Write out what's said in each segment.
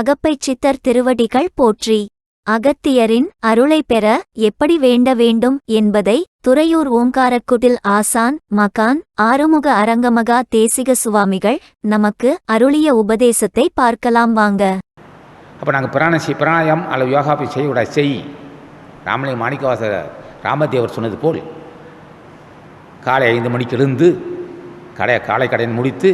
அகப்பைச் சித்தர் திருவடிகள் போற்றி. அகத்தியரின் அருளை பெற எப்படி வேண்ட வேண்டும் என்பதை துறையூர் ஓங்காரக்குடில் ஆசான் மகான் ஆறுமுக அரங்கமகா தேசிக சுவாமிகள் நமக்கு அருளிய உபதேசத்தை பார்க்கலாம் வாங்க. அப்போ நாங்கள் பிராண செய் பிராணாயம் அல்லது யோகாபி செய்யக்கூடாது செய். ராமலிங்க மாணிக்கவாச ராமதேவர் சொன்னது போல். காலை ஐந்து மணிக்கு எழுந்து கடை காலை கடையை முடித்து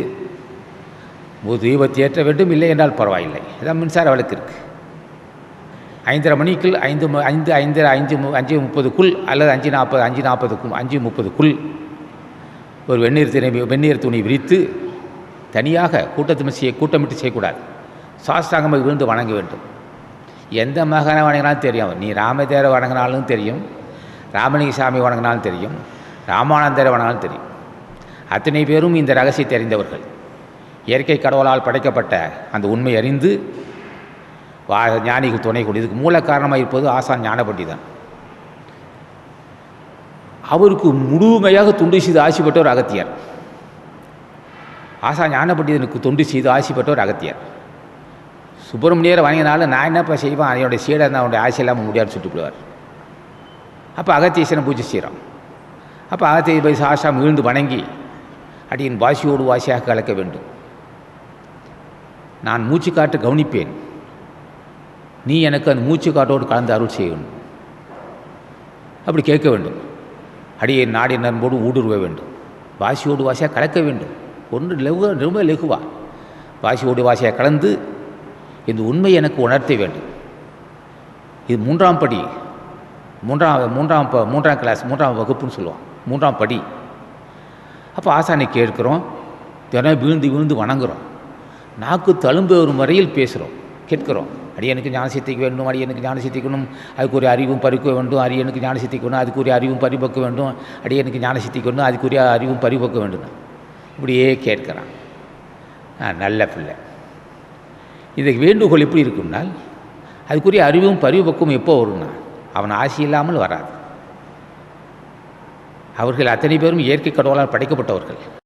தீபத்தை ஏற்ற வேண்டும் இல்லை என்றால் பரவாயில்லை. இதான் மின்சார விளக்கு இருக்குது ஐந்தரை மணிக்குள் ஐந்து ஐந்து ஐந்தரை அஞ்சு மு- அஞ்சு முப்பதுக்குள் அல்லது அஞ்சு நாற்பது அஞ்சு நாற்பதுக்கும் அஞ்சு முப்பதுக்குள் ஒரு வெந்நீர் துணி வெந்நீர் துணி விரித்து தனியாக கூட்டத்து செய்ய கூட்டமிட்டு செய்யக்கூடாது. சாஸ்தாங்கமாக விழுந்து வணங்க வேண்டும். எந்த மகனை வணங்கினாலும் தெரியும். நீ ராமதேரை வணங்கினாலும் தெரியும். ராமலிங்க சாமி வணங்கினாலும் தெரியும். ராமானந்தரை வணங்கினாலும் தெரியும். அத்தனை பேரும் இந்த ரகசியத்தை அறிந்தவர்கள். இயற்கை கடவுளால் படைக்கப்பட்ட அந்த உண்மை அறிந்து வா ஞானிகள் துணை கொண்டு இதுக்கு மூல காரணமாக இருப்பது ஆசான் ஞானப்பட்டி தான். அவருக்கு முழுமையாக தொண்டு செய்து ஆசி அகத்தியார் அகத்தியர். ஆசா ஞானபண்டிதனுக்கு தொண்டு செய்து ஆசி அகத்தியார் அகத்தியர். சுப்பிரமணியரை வணங்கினாலும் நான் என்னப்பா செய்வேன்? என்னுடைய சீடர் தான் அவனுடைய ஆசை இல்லாமல் முடியாது சுட்டு விடுவார் அப்போ அகத்தியசனை பூஜை செய்கிறோம் அப்போ அகத்திய போய் சாஷா மீழ்ந்து வணங்கி அடியின் வாசியோடு வாசியாக கலக்க வேண்டும். நான் மூச்சு காட்டு கவனிப்பேன். நீ எனக்கு அந்த மூச்சு காட்டோடு கலந்து அருள் செய்யணும் அப்படி கேட்க வேண்டும். அடியை நாடி நண்போடு ஊடுருவ வேண்டும். வாசியோடு வாசியாக கலக்க வேண்டும். ஒன்று லெகு ரொம்ப லெகுவா. வாசியோடு வாசியாக கலந்து இந்த உண்மை எனக்கு உணர்த்த வேண்டும். இது மூன்றாம் படி. மூன்றாம் மூன்றாம் ப மூன்றாம் கிளாஸ் மூன்றாம் வகுப்புன்னு சொல்லுவான் மூன்றாம் படி. அப்போ ஆசானை கேட்குறோம். தினம் விழுந்து விழுந்து வணங்குறோம். நாக்கு தழும்பு வரும் வரையில் பேசுகிறோம் கேட்கிறோம். அடியனுக்கு ஞான சித்திக்க வேண்டும் அடியனுக்கு ஞான சித்திக்கணும் அதுக்குரிய அறிவும் பறிக்க வேண்டும். அரியனுக்கு ஞான சித்திக்கணும் அதுக்குரிய அறிவும் பறிபக்க வேண்டும். அடியனுக்கு ஞான சித்திக்கணும் அதுக்குரிய அறிவும் பறிபக்க வேண்டும். இப்படியே கேட்குறான். ஆ, நல்ல பிள்ளை. இதுக்கு வேண்டுகோள் எப்படி இருக்கும்னால் அதுக்குரிய அறிவும் பரிபக்கம் எப்போ வரும்னா அவன் ஆசை இல்லாமல் வராது. அவர்கள் அத்தனை பேரும் இயற்கை கடவுளால் படைக்கப்பட்டவர்கள்.